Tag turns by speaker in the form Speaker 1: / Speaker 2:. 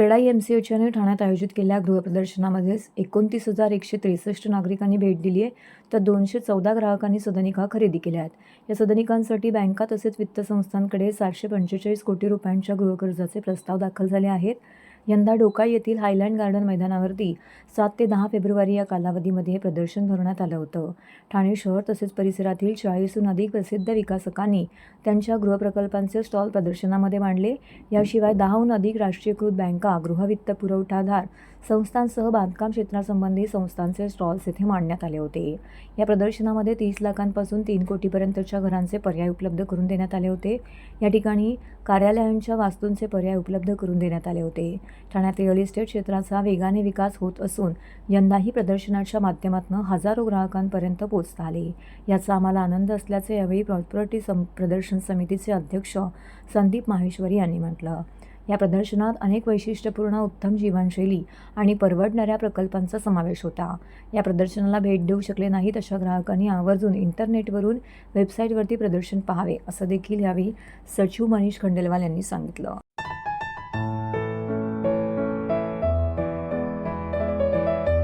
Speaker 1: CREDAI M C एचने ठाण्यात आयोजित केलेल्या गृहप्रदर्शनामध्येच एकोणतीस हजार एकशे त्रेसष्ट नागरिकांनी भेट दिली आहे. तर दोनशे चौदा ग्राहकांनी सदनिका खरेदी केल्या आहेत. या सदनिकांसाठी बँका तसेच वित्त संस्थांकडे सातशे पंचेचाळीस कोटी रुपयांच्या गृहकर्जाचे प्रस्ताव दाखल झाले आहेत. यंदा डोका येथील हायलँड गार्डन मैदानावरती सात ते दहा फेब्रुवारी या कालावधीमध्ये हे प्रदर्शन भरवण्यात आलं होतं. ठाणे शहर तसेच परिसरातील चाळीसहून अधिक प्रसिद्ध विकासकांनी त्यांच्या गृहप्रकल्पांचे स्टॉल प्रदर्शनामध्ये मांडले. याशिवाय दहाहून अधिक राष्ट्रीयकृत बँका गृहवित्त पुरवठादार संस्थांसह बांधकाम क्षेत्रासंबंधी संस्थांचे स्टॉल्स येथे मांडण्यात आले होते. या प्रदर्शनामध्ये तीस लाखांपासून तीन कोटीपर्यंतच्या घरांचे पर्याय उपलब्ध करून देण्यात आले होते. या ठिकाणी कार्यालयांच्या वास्तूंचे पर्याय उपलब्ध करून देण्यात आले होते. ठाण्यात रिअल इस्टेट क्षेत्राचा वेगाने विकास होत असून यंदाही प्रदर्शनाच्या माध्यमातून हजारो ग्राहकांपर्यंत पोहोचता आले. याचा आम्हाला आनंद असल्याचे यावेळी प्रॉपर्टी सम प्रदर्शन समितीचे अध्यक्ष संदीप माहेश्वरी यांनी म्हटलं. या प्रदर्शनात अनेक वैशिष्ट्यपूर्ण उत्तम जीवनशैली आणि परवडणाऱ्या प्रकल्पांचा समावेश होता. या प्रदर्शनाला भेट देऊ शकले नाहीत अशा ग्राहकांनी आवर्जून इंटरनेटवरून वेबसाईटवरती प्रदर्शन पाहावे असं देखील यावेळी सचिव मनीष खंडेलवाल यांनी सांगितलं.